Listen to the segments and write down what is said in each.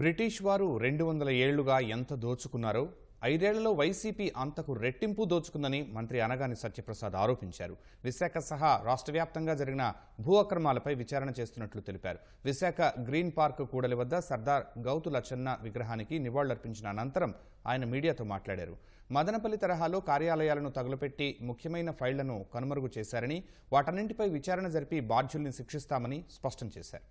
British వారు రెండు వందల ఏళ్ళుగా ఎంత దోచుకున్నారో ఐదేళ్ళలో వైసీపీ అంతకు రెట్టింపు దోచుకుందని మంత్రి అనగాని సత్యప్రసాద్ ఆరోపించారు. విశాఖ సహా రాష్ట్ర వ్యాప్తంగా జరిగిన భూ అక్రమాలపై విచారణ చేస్తున్నట్లు తెలిపారు. విశాఖ గ్రీన్ పార్క్ కూడలి వద్ద సర్దార్ గౌతు లచ్చన్న విగ్రహానికి నివాళులర్పించిన అనంతరం ఆయన మీడియాతో మాట్లాడారు. మదనపల్లి తరహాలో కార్యాలయాలను తగులపెట్టి ముఖ్యమైన ఫైళ్ళను కనుమరుగు చేశారని వాటన్నింటిపై విచారణ జరిపి బాధ్యుల్ని శిక్షిస్తామని స్పష్టం చేశారు.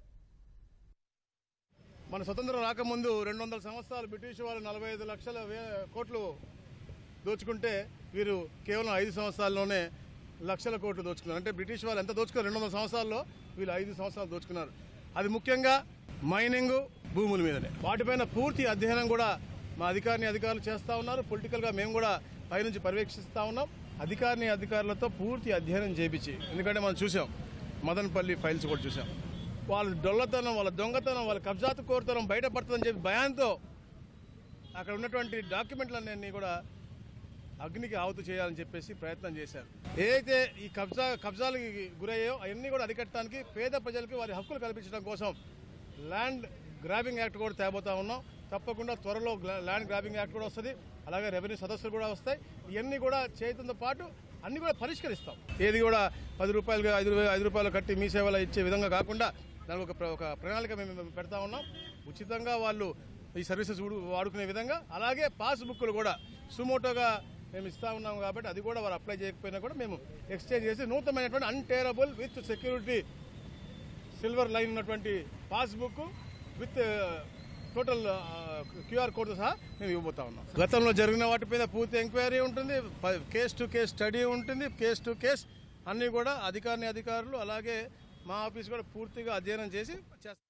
మన స్వతంత్రం రాకముందు రెండు వందల సంవత్సరాలు బ్రిటిష్ వాళ్ళు నలభై ఐదు లక్షల కోట్లు దోచుకుంటే వీరు కేవలం ఐదు సంవత్సరాల్లోనే లక్షల కోట్లు దోచుకున్నారు. అంటే బ్రిటిష్ వాళ్ళు ఎంత దోచుకున్నారు? రెండు వందల సంవత్సరాల్లో వీళ్ళు ఐదు సంవత్సరాలు దోచుకున్నారు. అది ముఖ్యంగా మైనింగ్ భూముల మీదనే. వాటిపైన పూర్తి అధ్యయనం కూడా మా అధికారిని అధికారులు చేస్తూ ఉన్నారు. పొలిటికల్గా మేము కూడా పైనుంచి పర్యవేక్షిస్తూ ఉన్నాం. అధికారిని అధికారులతో పూర్తి అధ్యయనం చేపించి ఎందుకంటే మనం చూసాం మదనపల్లి ఫైల్స్ కూడా చూసాం. వాళ్ళ డొల్లతనం వాళ్ళ దొంగతనం వాళ్ళ కబ్జాతు కోరుతనం బయటపడుతుందని చెప్పి భయంతో అక్కడ ఉన్నటువంటి డాక్యుమెంట్లన్నీ కూడా అగ్నికి ఆవుతు చేయాలని చెప్పేసి ప్రయత్నం చేశారు. ఏదైతే ఈ కబ్జా కబ్జాలకి గురయ్యాయో అవన్నీ కూడా అరికట్టడానికి పేద ప్రజలకు వారి హక్కులు కల్పించడం కోసం ల్యాండ్ గ్రాబింగ్ యాక్ట్ కూడా తేబోతా ఉన్నాం. తప్పకుండా త్వరలో ల్యాండ్ గ్రాబింగ్ యాక్ట్ కూడా వస్తుంది. అలాగే రెవెన్యూ సదస్సులు కూడా వస్తాయి. ఇవన్నీ కూడా చేయడంతో పాటు అన్ని కూడా పరిష్కరిస్తాం. ఏది కూడా పది రూపాయలు ఐదు ఐదు రూపాయలు కట్టి మీ సేవలు ఇచ్చే విధంగా కాకుండా దానికి ఒక ప్ర- ఒక ప్రణాళిక మేము పెడతా ఉన్నాం. ఉచితంగా వాళ్ళు ఈ సర్వీసెస్ వాడుకునే విధంగా అలాగే పాస్ బుక్లు కూడా సుమోటోగా మేము ఇస్తా ఉన్నాం కాబట్టి అది కూడా వారు అప్లై చేయకపోయినా కూడా మేము ఎక్స్చేంజ్ చేసి నూతనమైనటువంటి untearable with security silver line ఉన్నటువంటి passbook with total QR code సహా మేము ఇవ్వబోతా ఉన్నాం. గతంలో జరిగిన వాటి మీద పూర్తి ఎంక్వైరీ ఉంటుంది కేస్ టు కేస్ స్టడీ ఉంటుంది కేస్ టు కేస్ అన్నీ కూడా అధికారిని అధికారులు అలాగే మా ఆఫీస్ కూడా పూర్తిగా అధ్యయనం చేసి చేస్తాం